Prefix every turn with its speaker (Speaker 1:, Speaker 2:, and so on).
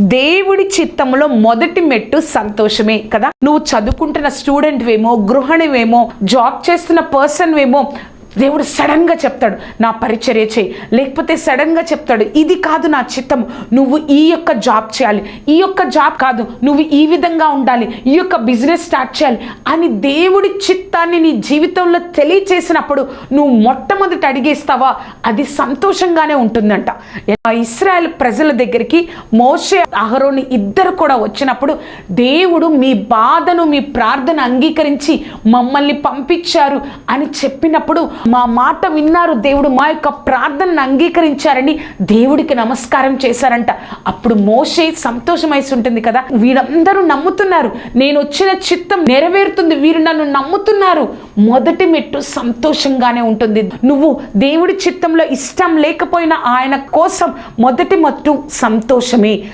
Speaker 1: దేవుడి చిత్తంలో మొదటి మెట్టు సంతోషమే కదా. నువ్వు చదువుకుంటున్న స్టూడెంట్ వేమో గృహిణివేమో జాబ్ చేస్తున్న పర్సన్ వేమో దేవుడు సడన్గా చెప్తాడు నా పరిచర్య చేయి. లేకపోతే సడన్గా చెప్తాడు ఇది కాదు నా చిత్తం నువ్వు ఈ యొక్క జాబ్ చేయాలి ఈ యొక్క జాబ్ కాదు నువ్వు ఈ విధంగా ఉండాలి ఈ యొక్క బిజినెస్ స్టార్ట్ చేయాలి అని దేవుడి చిత్తాన్ని నీ జీవితంలో తెలియచేసినప్పుడు నువ్వు మొట్టమొదటి అడిగేస్తావా? అది సంతోషంగానే ఉంటుందంట. ఇస్రాయల్ ప్రజల దగ్గరికి మోసే అహరోని ఇద్దరు కూడా వచ్చినప్పుడు దేవుడు మీ బాధను మీ ప్రార్థన అంగీకరించి మమ్మల్ని పంపించారు అని చెప్పినప్పుడు మా మాట విన్నారు దేవుడు మా యొక్క ప్రార్థనను అంగీకరించారని దేవుడికి నమస్కారం చేశారంట. అప్పుడు మోషే సంతోషమైసి ఉంటుంది కదా? వీరందరూ నమ్ముతున్నారు. నేను వచ్చిన చిత్తం నెరవేరుతుంది. వీరు నన్ను నమ్ముతున్నారు. మొదటి మెట్టు సంతోషంగానే ఉంటుంది. నువ్వు దేవుడి చిత్తంలో ఇష్టం లేకపోయినా ఆయన కోసం మొదటి మట్టు సంతోషమే.